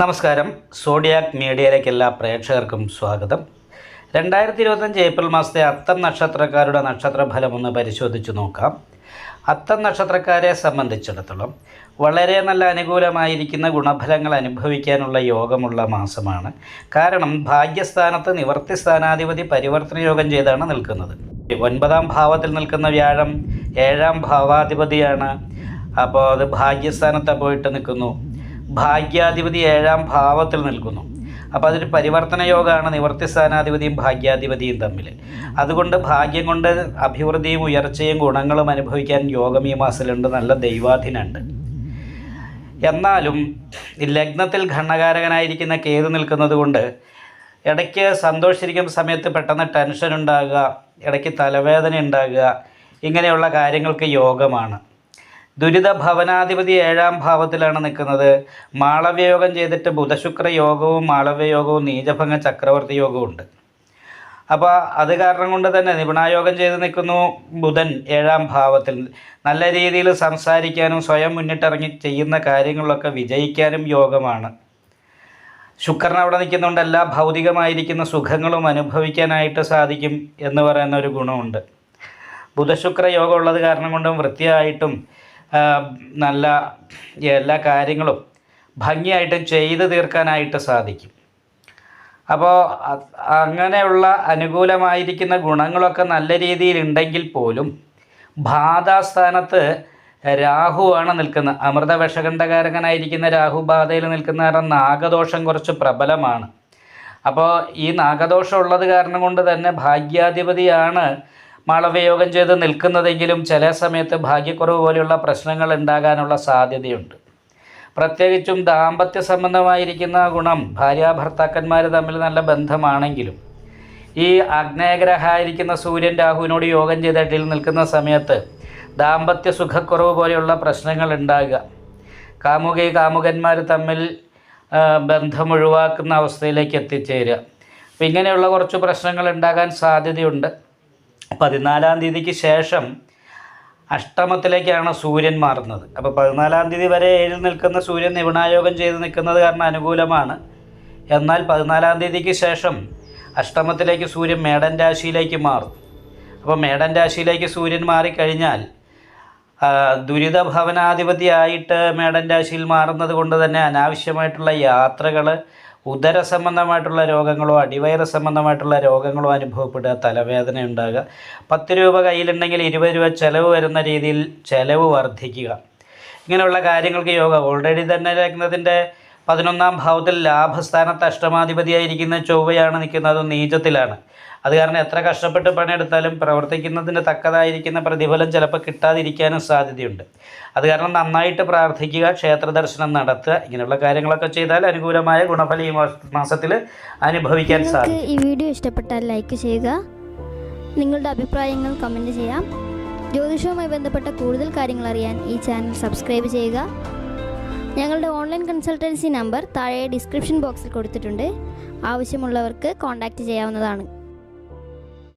നമസ്കാരം. സോഡിയാക് മീഡിയയിലേക്ക് എല്ലാ പ്രേക്ഷകർക്കും സ്വാഗതം. രണ്ടായിരത്തി ഇരുപത്തഞ്ച് ഏപ്രിൽ മാസത്തെ അത്തം നക്ഷത്രക്കാരുടെ നക്ഷത്രഫലം ഒന്ന് പരിശോധിച്ച് നോക്കാം. അത്തം നക്ഷത്രക്കാരെ സംബന്ധിച്ചിടത്തോളം വളരെ നല്ല അനുകൂലമായിരിക്കുന്ന ഗുണഫലങ്ങൾ അനുഭവിക്കാനുള്ള യോഗമുള്ള മാസമാണ്. കാരണം ഭാഗ്യസ്ഥാനത്ത് നിവർത്തി സ്ഥാനാധിപതി പരിവർത്തന യോഗം ചെയ്താണ് നിൽക്കുന്നത്. ഒൻപതാം ഭാവത്തിൽ നിൽക്കുന്ന വ്യാഴം ഏഴാം ഭാവാധിപതിയാണ്. അപ്പോൾ അത് ഭാഗ്യസ്ഥാനത്ത് പോയിട്ട് നിൽക്കുന്നു. ഭാഗ്യാധിപതി ഏഴാം ഭാവത്തിൽ നിൽക്കുന്നു. അപ്പോൾ അതൊരു പരിവർത്തന യോഗമാണ്. നിവർത്തി സ്ഥാനാധിപതിയും ഭാഗ്യാധിപതിയും തമ്മിൽ. അതുകൊണ്ട് ഭാഗ്യം കൊണ്ട് അഭിവൃദ്ധിയും ഉയർച്ചയും ഗുണങ്ങളും അനുഭവിക്കാൻ യോഗം ഈ മാസത്തിലുണ്ട്. നല്ല ദൈവാധീനുണ്ട് എന്നാലും ലഗ്നത്തിൽ ഘണ്ണകാരകനായിരിക്കുന്ന കേതു നിൽക്കുന്നത് കൊണ്ട് ഇടയ്ക്ക് സന്തോഷിച്ചിരിക്കുന്ന സമയത്ത് പെട്ടെന്ന് ടെൻഷൻ ഉണ്ടാകുക ഇടയ്ക്ക് തലവേദന ഉണ്ടാകുക ഇങ്ങനെയുള്ള കാര്യങ്ങൾക്ക് യോഗമാണ്. ദുരിത ഭവനാധിപതി ഏഴാം ഭാവത്തിലാണ് നിൽക്കുന്നത്. മാളവ്യയോഗം ചെയ്തിട്ട് ബുധശുക്ര യോഗവും മാളവ്യയോഗവും നീചഭംഗ ചക്രവർത്തി യോഗവും ഉണ്ട്. അപ്പോൾ അത് കാരണം കൊണ്ട് തന്നെ നിപുണായോഗം ചെയ്ത് നിൽക്കുന്നു ബുധൻ ഏഴാം ഭാവത്തിൽ. നല്ല രീതിയിൽ സംസാരിക്കാനും സ്വയം മുന്നിട്ടിറങ്ങി ചെയ്യുന്ന കാര്യങ്ങളിലൊക്കെ വിജയിക്കാനും യോഗമാണ്. ശുക്രൻ അവിടെ നിൽക്കുന്നുണ്ട്. എല്ലാ ഭൗതികമായിരിക്കുന്ന സുഖങ്ങളും അനുഭവിക്കാനായിട്ട് സാധിക്കും എന്ന് പറയുന്ന ഒരു ഗുണമുണ്ട്. ബുധശുക്ര യോഗം ഉള്ളത് കാരണം കൊണ്ടും വൃത്തിയായിട്ടും നല്ല എല്ലാ കാര്യങ്ങളും ഭംഗിയായിട്ട് ചെയ്തു തീർക്കാനായിട്ട് സാധിക്കും. അപ്പോൾ അങ്ങനെയുള്ള അനുകൂലമായിരിക്കുന്ന ഗുണങ്ങളൊക്കെ നല്ല രീതിയിൽ ഉണ്ടെങ്കിൽ പോലും ബാധാസ്ഥാനത്ത് രാഹുവാണ് നിൽക്കുന്നത്. അമൃത വിഷകണ്ഠകാരകനായിരിക്കുന്ന രാഹു ബാധയിൽ നിൽക്കുന്ന കാരണം നാഗദോഷം കുറച്ച് പ്രബലമാണ്. അപ്പോൾ ഈ നാഗദോഷം ഉള്ളത് കാരണം കൊണ്ട് തന്നെ ഭാഗ്യാധിപതിയാണ് മാളവയോഗം ചെയ്ത് നിൽക്കുന്നതെങ്കിലും ചില സമയത്ത് ഭാഗ്യക്കുറവ് പോലെയുള്ള പ്രശ്നങ്ങൾ ഉണ്ടാകാനുള്ള സാധ്യതയുണ്ട്. പ്രത്യേകിച്ചും ദാമ്പത്യ സംബന്ധമായിരിക്കുന്ന ഗുണം ഭാര്യാഭർത്താക്കന്മാർ തമ്മിൽ നല്ല ബന്ധമാണെങ്കിലും. ഈ ആഗ്നേയഗ്രഹമായിരിക്കുന്ന സൂര്യൻ രാഹുവിനോട് യോഗം ചെയ്തിട്ടിൽ നിൽക്കുന്ന സമയത്ത് ദാമ്പത്യ സുഖക്കുറവ് പോലെയുള്ള പ്രശ്നങ്ങൾ ഉണ്ടാകുക. കാമുകി കാമുകന്മാർ തമ്മിൽ ബന്ധം ഒഴിവാക്കുന്ന അവസ്ഥയിലേക്ക് എത്തിച്ചേരുക. അപ്പം ഇങ്ങനെയുള്ള കുറച്ച് പ്രശ്നങ്ങൾ ഉണ്ടാകാൻ സാധ്യതയുണ്ട്. പതിനാലാം തീയതിക്ക് ശേഷം അഷ്ടമത്തിലേക്കാണ് സൂര്യൻ മാറുന്നത്. അപ്പോൾ പതിനാലാം തീയതി വരെ ഏഴിൽ നിൽക്കുന്ന സൂര്യൻ നിപുണായോഗം ചെയ്ത് നിൽക്കുന്നത് കാരണം അനുകൂലമാണ്. എന്നാൽ പതിനാലാം തീയതിക്ക് ശേഷം അഷ്ടമത്തിലേക്ക് സൂര്യൻ മേടൻ രാശിയിലേക്ക് മാറും. അപ്പോൾ മേടൻ രാശിയിലേക്ക് സൂര്യൻ മാറിക്കഴിഞ്ഞാൽ ദുരിതഭവനാധിപതിയായിട്ട് ദുരിത ഭവനാധിപതിയായിട്ട് മേടൻ രാശിയിൽ മാറുന്നത് കൊണ്ട് തന്നെ അനാവശ്യമായിട്ടുള്ള യാത്രകൾ ഉദര സംബന്ധമായിട്ടുള്ള രോഗങ്ങളോ അടിവയറ് സംബന്ധമായിട്ടുള്ള രോഗങ്ങളോ അനുഭവപ്പെടുക തലവേദന ഉണ്ടാകുക പത്ത് രൂപ കയ്യിലുണ്ടെങ്കിൽ ഇരുപത് രൂപ ചിലവ് വരുന്ന രീതിയിൽ ചിലവ് വർദ്ധിക്കുക. ഇങ്ങനെയുള്ള കാര്യങ്ങൾക്ക് യോഗ ഓൾറെഡി തന്നെ ലഗ്നത്തിന്റെ പതിനൊന്നാം ഭാവത്തിൽ ലാഭസ്ഥാനത്ത് അഷ്ടമാധിപതിയായിരിക്കുന്ന ചൊവ്വയാണ് നിൽക്കുന്നത് നീചത്തിലാണ്. അത് കാരണം എത്ര കഷ്ടപ്പെട്ട് പണിയെടുത്താലും പ്രവർത്തിക്കുന്നതിന് തക്കതായിരിക്കുന്ന പ്രതിഫലം ചിലപ്പോൾ കിട്ടാതിരിക്കാനും സാധ്യതയുണ്ട്. അത് കാരണം നന്നായിട്ട് പ്രാർത്ഥിക്കുക ക്ഷേത്ര ദർശനം നടത്തുക ഇങ്ങനെയുള്ള കാര്യങ്ങളൊക്കെ ചെയ്താൽ അനുകൂലമായ ഗുണഫലം ഈ മാസത്തിൽ അനുഭവിക്കാൻ സാധിക്കും. ഈ വീഡിയോ ഇഷ്ടപ്പെട്ടാൽ ലൈക്ക് ചെയ്യുക. നിങ്ങളുടെ അഭിപ്രായങ്ങൾ കമന്റ് ചെയ്യാം. ജ്യോതിഷവുമായി ബന്ധപ്പെട്ട കൂടുതൽ കാര്യങ്ങൾ അറിയാൻ ഈ ചാനൽ സബ്സ്ക്രൈബ് ചെയ്യുക. ഞങ്ങളുടെ ഓൺലൈൻ കൺസൾട്ടൻസി നമ്പർ താഴെ ഡിസ്ക്രിപ്ഷൻ ബോക്സിൽ കൊടുത്തിട്ടുണ്ട്. ആവശ്യമുള്ളവർക്ക് കോൺടാക്റ്റ് ചെയ്യാവുന്നതാണ്.